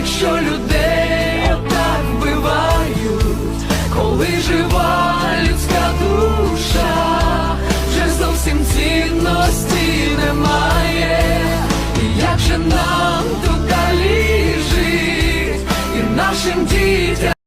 Якщо людей отак вбивають, коли жива людська душа, вже зовсім цінності немає, і як же нам тут далі жить, і нашим дітям.